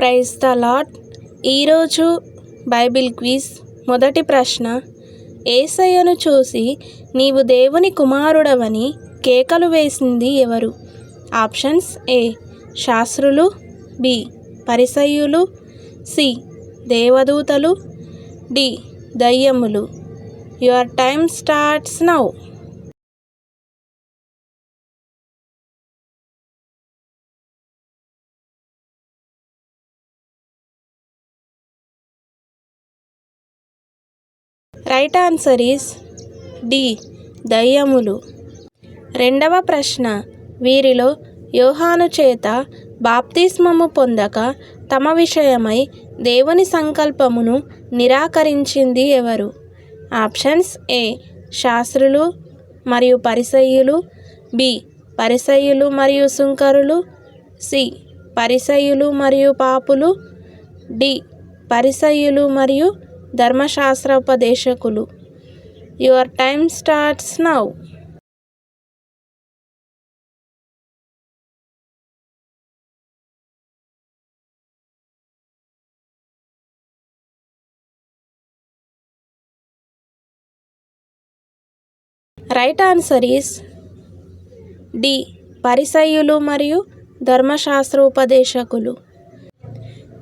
Praise the lot ఈరోజు Bible quiz. మొదటి ప్రశ్న ఏసయ్యను చూసి నీవు దేవుని కుమారుడవని కేకలు వేసింది ఎవరు? ఆప్షన్స్ ఏ శాస్త్రులు బి పరిసయ్యులు సి దేవదూతలు డి దయ్యములు. Your time starts now. Right answer is D. దయ్యములు. రెండవ ప్రశ్న. వీరిలో యోహాను చేత బాప్తిస్మము పొందక తమ విషయమై దేవుని సంకల్పమును నిరాకరించింది ఎవరు? Options A. శాస్త్రులు మరియు పరిసయ్యులు. బి. పరిసయ్యులు మరియు సుంకరులు. సి. పరిసయ్యులు మరియు పాపులు. డి. పరిసయ్యులు మరియు ధర్మశాస్త్రోపదేశకులు. Your time starts now. Right answer is D. పరిసయ్యులు మరియు ధర్మశాస్త్రోపదేశకులు.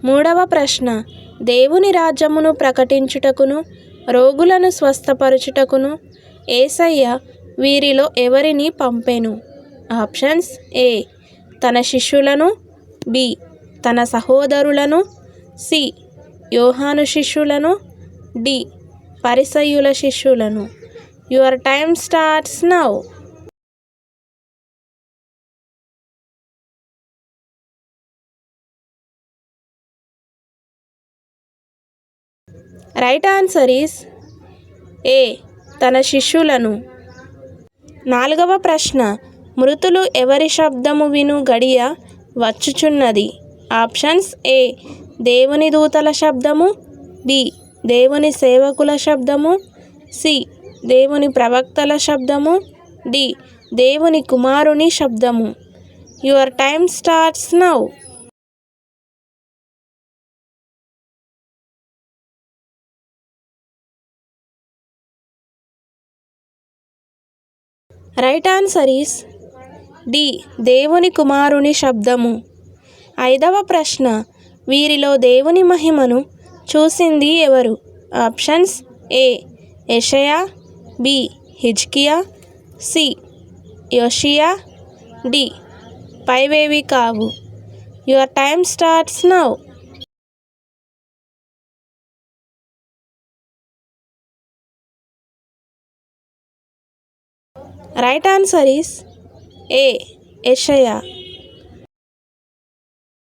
మూడవ ప్రశ్న. దేవుని రాజ్యమును ప్రకటించుటకును రోగులను స్వస్థపరచుటకును ఏసయ్య వీరిలో ఎవరిని పంపెను? Options A. తన శిష్యులను బి. తన సహోదరులను సి. యోహాను శిష్యులను డి. పరిసయ్యుల శిష్యులను. Your time starts now. Right answer is A తన శిష్యులను. నాలుగవ ప్రశ్న. మృతులు ఎవరి శబ్దము విను గడియ వచ్చుచున్నది. ఆప్షన్స్ ఏ దేవుని దూతల శబ్దము. బి దేవుని సేవకుల శబ్దము. సి దేవుని ప్రవక్తల శబ్దము. డి దేవుని కుమారుని శబ్దము. Your time starts now right answer is D. దేవుని కుమారుని శబ్దము. ఐదవ ప్రశ్న వీరిలో దేవుని మహిమను చూసింది ఎవరు? ఆప్షన్స్ ఏ యషయా బి హిజ్కియా సి యోషియా డి పైవేవి కావు. Your time starts now. Right answer is A యషయా